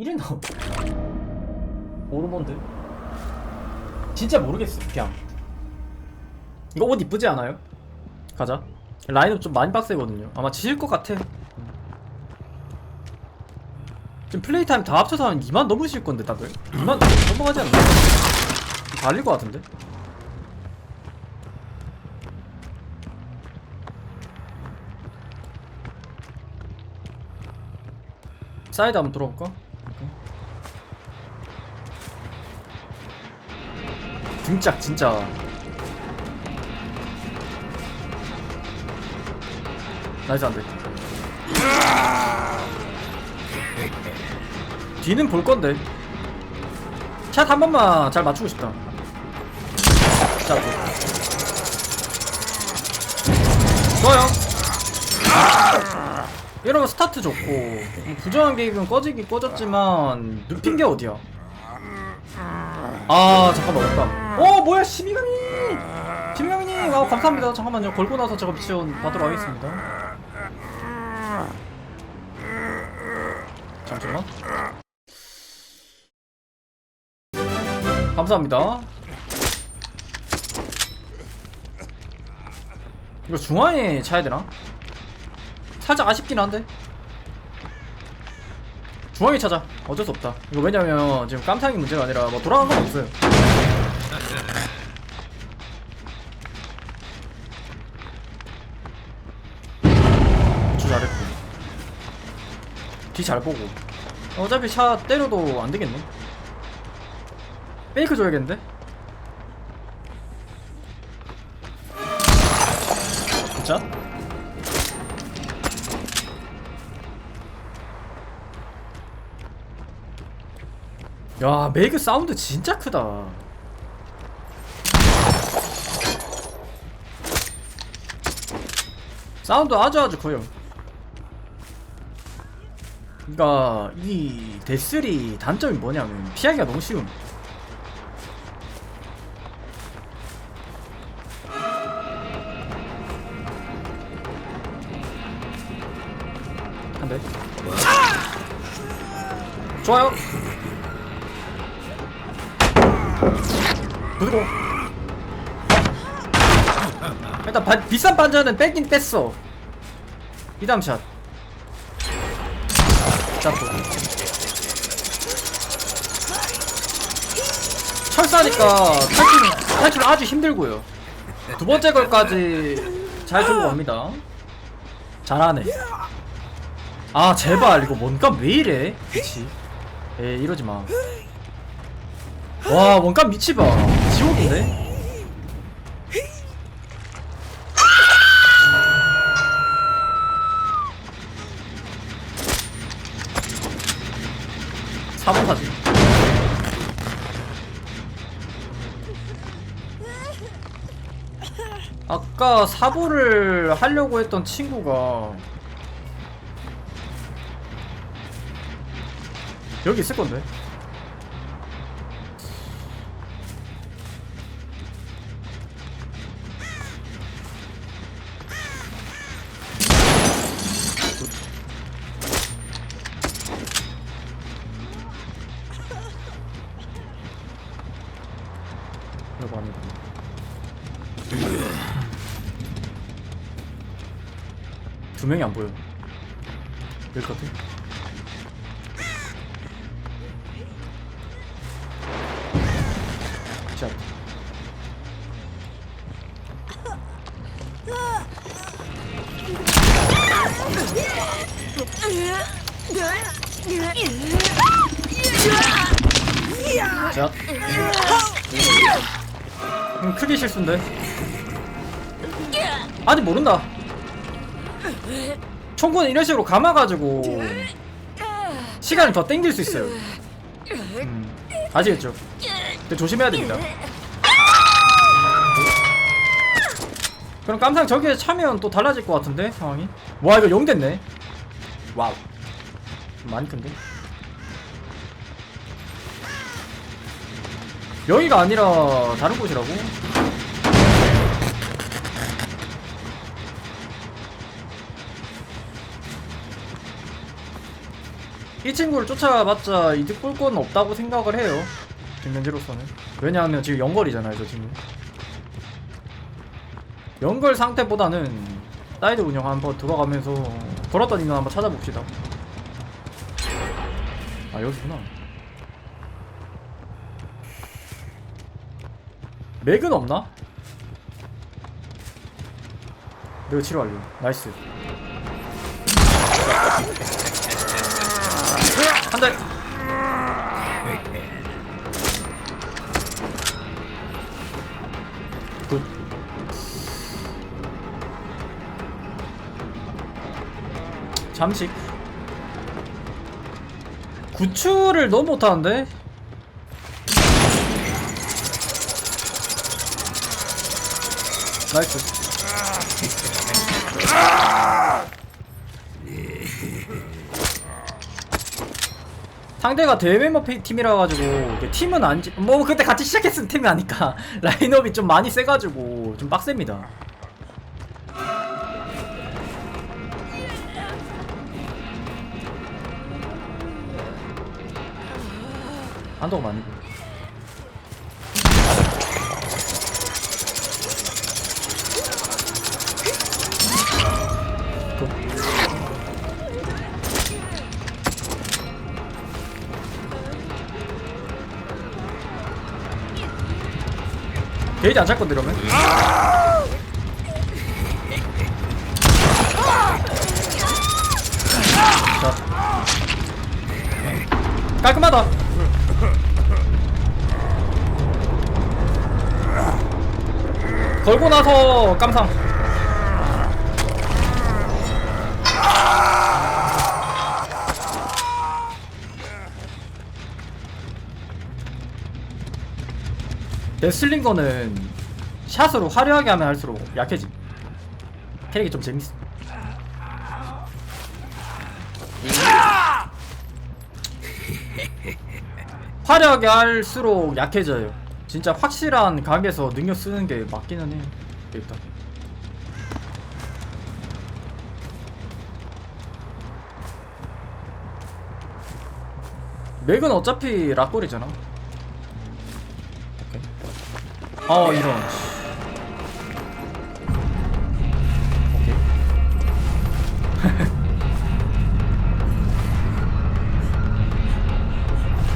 1위 나오 오르몬드 진짜 모르겠어 그냥. 이거 옷 이쁘지 않아요? 가자. 라인업 좀 많이 빡세거든요. 아마 지실 것 같아. 지금 플레이 타임 다 합쳐서 한 2만 넘으실 건데 다들. 2만 넘어가지 않나? 달릴 것 같은데? 사이드 한번 들어볼까? 등짝 진짜. 나이스 안돼. 뒤는 볼 건데. 샷 한 번만 잘 맞추고 싶다. 자 뭐. 좋아요. 이러면 스타트 좋고. 뭐 부정한 계획은 꺼지긴 꺼졌지만 눕힌 게 어디야? 아 잠깐만 없다 어 뭐야 시미가미 시미가미님 아 감사합니다. 잠깐만요. 걸고 나서 제가 미션 받으러 가겠습니다. 잠시만 감사합니다. 이거 중앙에 차야 되나? 살짝 아쉽긴 한데. 중앙에 찾아 어쩔 수 없다. 이거 왜냐면 지금 깜탕이 문제가 아니라 뭐 돌아간 건 없어요 주 잘했고. 뒤 잘 보고. 어차피 차 때려도 안 되겠네. 페이크 줘야겠는데? 진짜? 야 메이크 사운드 진짜 크다 사운드 아주 아주 커요. 그니까 이 데스리 단점이 뭐냐면 피하기가 너무 쉬움 한대. 좋아요. 부드러워 일단 바, 비싼 반전은 빼긴 뺐어. 이다음 샷. 자, 또. 철사니까 탈출, 탈출 아주 힘들고요. 두 번째 걸까지 잘 들고 갑니다. 잘하네. 아 제발 이거 뭔가 왜 이래? 그치. 에이 이러지마. 와 원감 미치봐. 지옥인데 아까 사보를 하려고 했던 친구가 여기 있을 건데 이거 합니다. 두 명이 안 보여. 여기 같아. 자. 자. 음, 크게 실수인데. 아직 모른다. 총구는 이런 식으로 감아가지고 시간을 더 땡길 수 있어요. 음, 아시겠죠? 근데 조심해야 됩니다. 그럼 깜상 저기에 차면 또 달라질 것 같은데 상황이? 와 이거 0 됐네. 와우. 많이 큰데? 여기가 아니라 다른 곳이라고? 이 친구를 쫓아봤자 이득 볼 건 없다고 생각을 해요. 김현재로서는. 왜냐하면 지금 연거리잖아요, 저 친구. 연걸 상태보다는 사이드 운영 한번 들어가면서 걸었던 인원 한번 찾아봅시다. 아 여기구나. 맥은 없나? 내가 치료 완료. 나이스. 한 대. 굿. 잠식. 구추를 너무 못하는데? 나이스. 상대가 피- 팀이라 가지고 팀은 안지 뭐 그때 같이 시작했으면 팀이 아니까 라인업이 좀 많이 세가지고 좀 빡셉니다. 한동 아니고. 게이지 안찰 건데 이러면? 자. 깔끔하다. 걸고 나서 깜상. 데슬링거는 샷으로 화려하게 하면 할수록 약해짐. 캐릭이 좀 재밌어. 화려하게 할수록 약해져요. 진짜 확실한 각에서 능력 쓰는 게 맞기는 해. 일단. 맥은 어차피 락골이잖아. 어 이런. 오케이.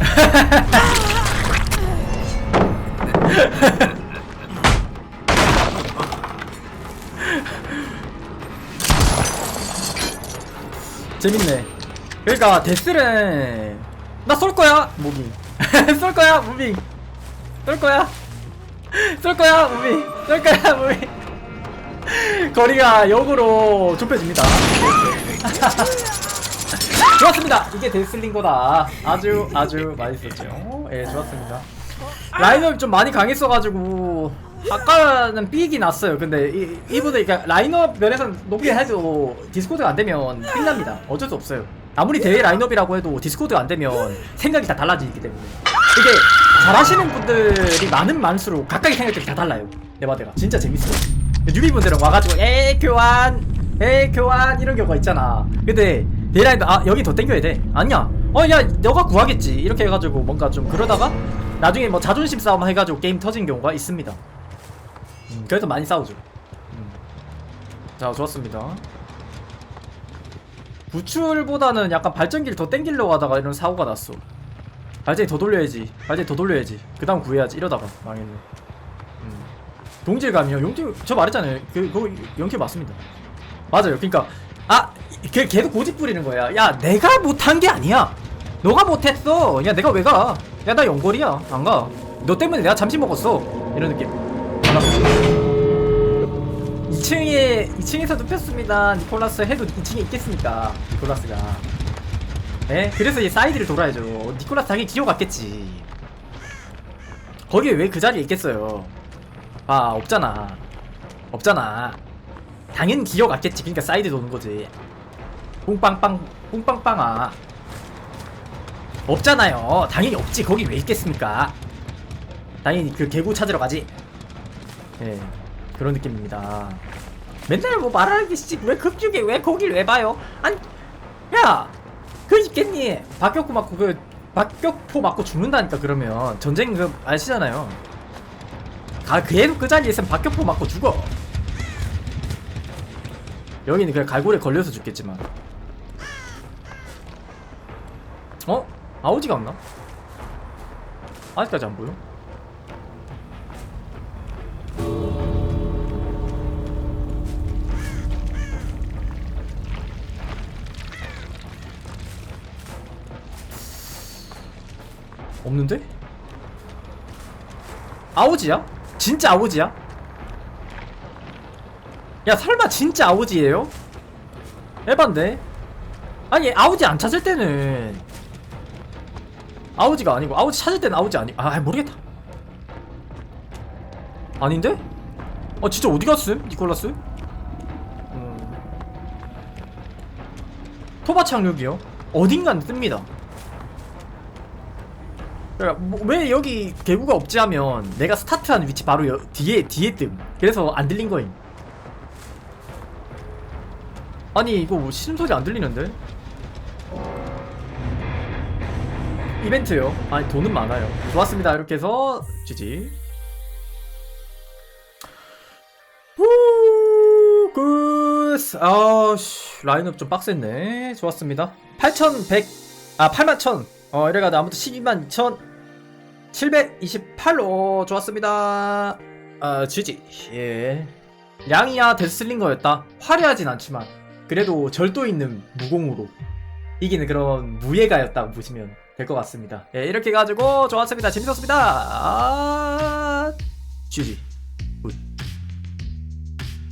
재밌네. 그러니까 데스는 나 쏠 거야 무빙. 쏠 거야 무빙. 쏠 거야. 쏠 거야 무빙. 쏠 거야 무빙. 거리가 역으로 좁혀집니다. 좋았습니다. 이게 데스링거다. 아주 아주 맛있었죠. 예, 좋았습니다. 라인업이 좀 많이 강했어가지고 아까는 삐익이 났어요. 근데 이, 이분들 그러니까 라인업 면에서는 높게 해도 디스코드가 안 되면 삐납니다. 어쩔 수 없어요. 아무리 대회 라인업이라고 해도 디스코드가 안 되면 생각이 다 달라지기 때문에 이게 잘하시는 분들이 많은 많을수록 각각의 생각들이 다 달라요. 내바대가 진짜 재밌어요. 뉴비분들은 와가지고 에 교환 에 교환 이런 경우가 있잖아. 근데 데라인도 아 여기 더 땡겨야 돼. 아니야. 어야 너가 구하겠지. 이렇게 해가지고 뭔가 좀 그러다가 나중에 뭐 자존심 싸움 해가지고 게임 터진 경우가 있습니다. 음, 그래서 많이 싸우죠. 음. 자 좋았습니다. 구출보다는 약간 발전기를 더 땡기려고 하다가 이런 사고가 났어. 발전기 더 돌려야지. 발전기 더 돌려야지. 그 다음 구해야지. 이러다가 망했네. 음. 동질감이요. 용til 저 말했잖아요. 그 그거 용til 맞습니다. 맞아요. 그러니까 아, 걔 걔도 고집 부리는 거야. 야, 내가 못한 게 아니야. 너가 못했어. 야, 내가 왜 가? 야, 나 연골이야. 안 가. 너 때문에 내가 잠시 먹었어. 이런 느낌. 안 가. 2층에 2층에서 눕혔습니다. 니콜라스 해도 2층에 있겠습니까? 니콜라스가. 예? 그래서 이 사이드를 돌아야죠. 니콜라스 당연히 기어갔겠지. 거기에 왜 그 자리에 있겠어요? 아 없잖아. 없잖아. 당연히 기어갔겠지. 그러니까 사이드 도는 거지. 뿡빵빵 뿡빵빵아. 없잖아요. 당연히 없지. 거기 왜 있겠습니까? 당연히 그 개구 찾으러 가지. 예 그런 느낌입니다. 맨날 뭐 씨, 왜 급죽에 왜 거길 왜 봐요? 아니 야 그 있겠니? 박격포 맞고 그 박격포 맞고 죽는다니까 그러면 전쟁 그 아시잖아요. 가 계속 그 자리에 있으면 박격포 맞고 죽어. 여기는 그냥 갈고리에 걸려서 죽겠지만. 어? 아우지가 없나? 아직까지 안 보여? 없는데? 아오지야? 진짜 아오지야? 야 설마 진짜 아오지예요? 에반데? 아니 아오지 안 찾을 때는 아오지가 아니고 아오지 찾을 때는 아오지 아니 아 모르겠다 아닌데? 어 진짜 어디 갔음? 니콜라스? 음. 토바 착륙이요? 어딘간 뜹니다 그러니까 뭐, 왜 여기 개구가 없지 하면 내가 스타트한 위치 바로 여, 뒤에 뒤에 뜸. 그래서 안 들린 거임. 아니 이거 뭐 신음소리 안 들리는데? 이벤트요? 아니 돈은 많아요. 좋았습니다. 이렇게 해서 GG 후 굿. 아씨 라인업 좀 빡셌네. 좋았습니다. 8100아 81,000 어 이래가지고 아무튼 12만 2천 728로 좋았습니다. 아 GG 예. 양이야 데스슬링거였다. 화려하진 않지만 그래도 절도 있는 무공으로 이기는 그런 무예가였다 보시면 될 것 같습니다. 예 이렇게 해가지고 좋았습니다. 재밌었습니다. 아 GG